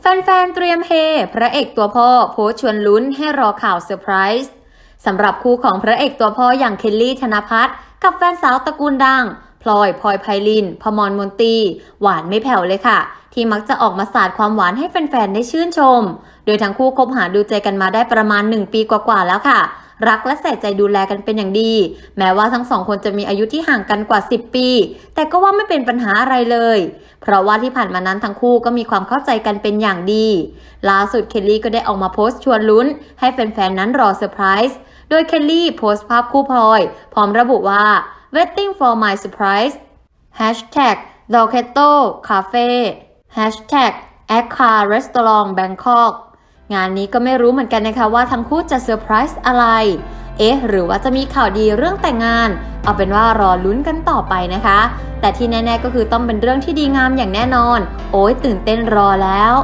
แฟนๆ เตรียมเฮ พระเอกตัวพ่อโพสชวนลุ้นให้รอข่าวเซอร์ไพรส์สำหรับคู่ของพระเอกตัวพ่ออย่างเคลลี่ธนพัฒน์กับแฟนสาวตระกูลดัง พลอยพลอยไพลิน พมรมนตี หวานไม่แผ่วเลยค่ะ ที่มักจะออกมาสาดความหวานให้แฟนๆ ได้ชื่นชม โดยทั้งคู่คบหาดูใจกันมาได้ประมาณ 1 ปีกว่าๆ แล้วค่ะ รักและใส่ใจดูแลกันเป็นอย่างดี แม้ว่าทั้งสองคนจะมีอายุที่ห่างกันกว่า 10 ปี แต่ก็ว่าไม่เป็นปัญหาอะไรเลย เพราะว่าที่ผ่านมานั้นทั้งคู่ก็มีความเข้าใจกันเป็นอย่างดี ล่าสุดเคลลี่ก็ได้ออกมาโพสต์ชวนลุ้น ให้แฟนๆนั้นรอเซอร์ไพรส์โดยเคลลี่โพสต์ภาพคู่พลอย พร้อมระบุว่า waiting for my surprise hashtag d o c a t o cafe hashtag a c a restaurant bangkok งานนี้ก็ไม่รู้เหมือนกันนะคะว่าทั้งคู่จะเซอร์ไพรส์อะไร เอ๊ะ หรือว่าจะมีข่าวดีเรื่องแต่งงาน เอาเป็นว่ารอลุ้นกันต่อไปนะคะ แต่ที่แน่ ๆ ก็คือต้องเป็นเรื่องที่ดีงามอย่างแน่นอน โอ้ยตื่นเต้นรอแล้ว